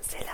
c'est la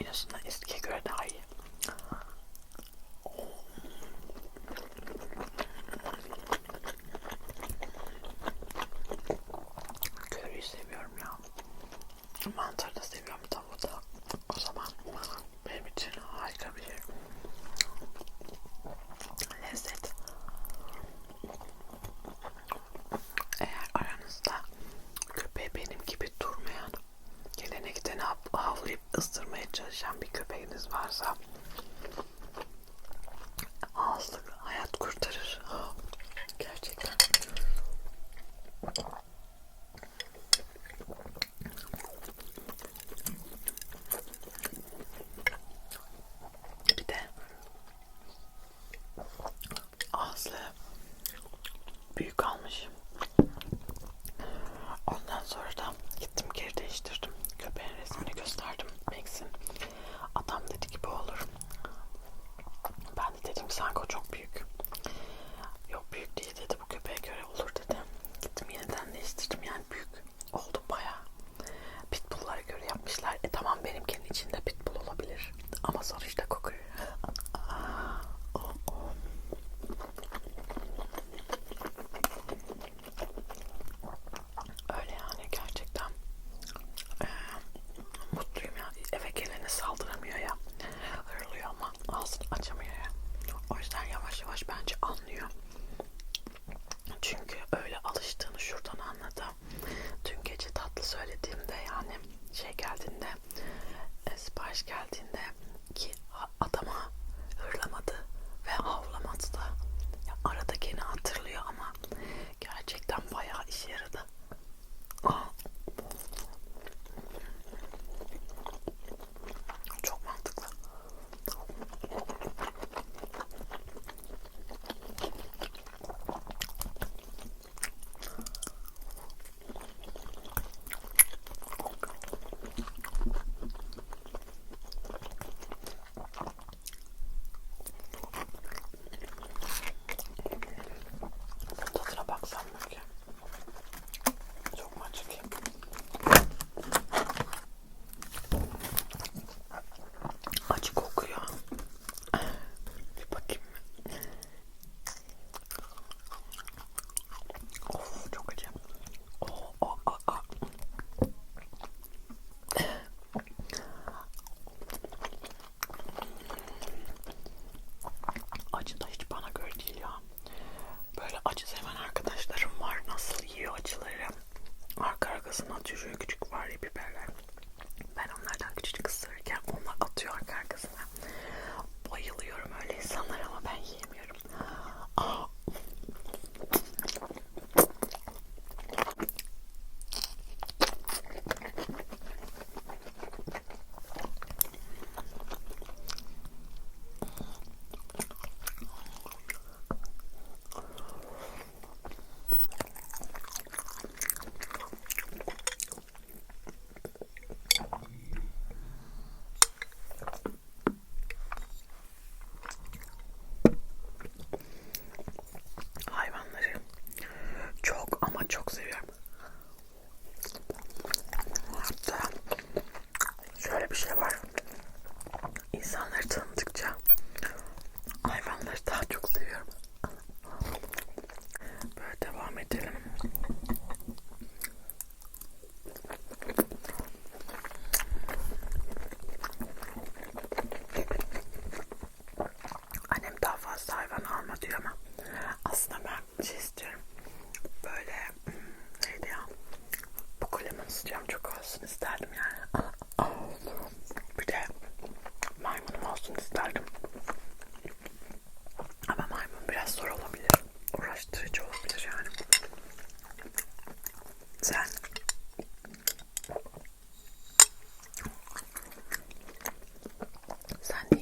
en azından eskiye göre daha iyi. bir köpeğiniz varsa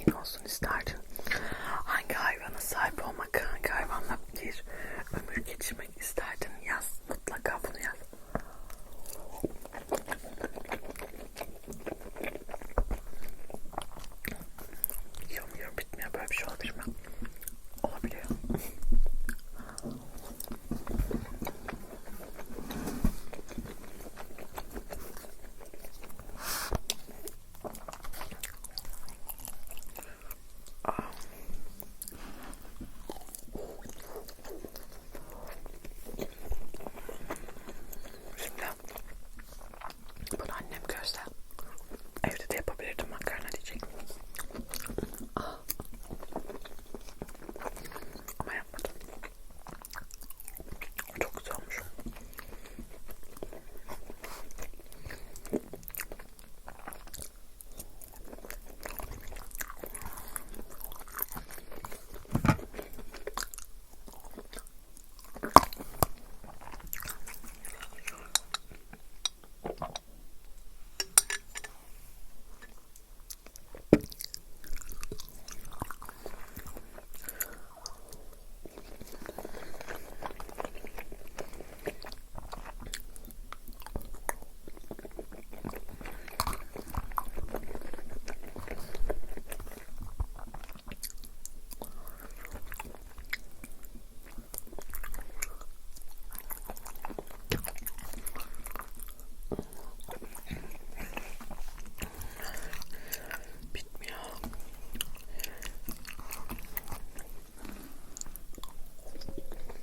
sahip olsun isterdin? Hangi hayvana sahip olmak, hangi hayvanla bir ömür geçirmek isterdin?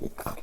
Yeah.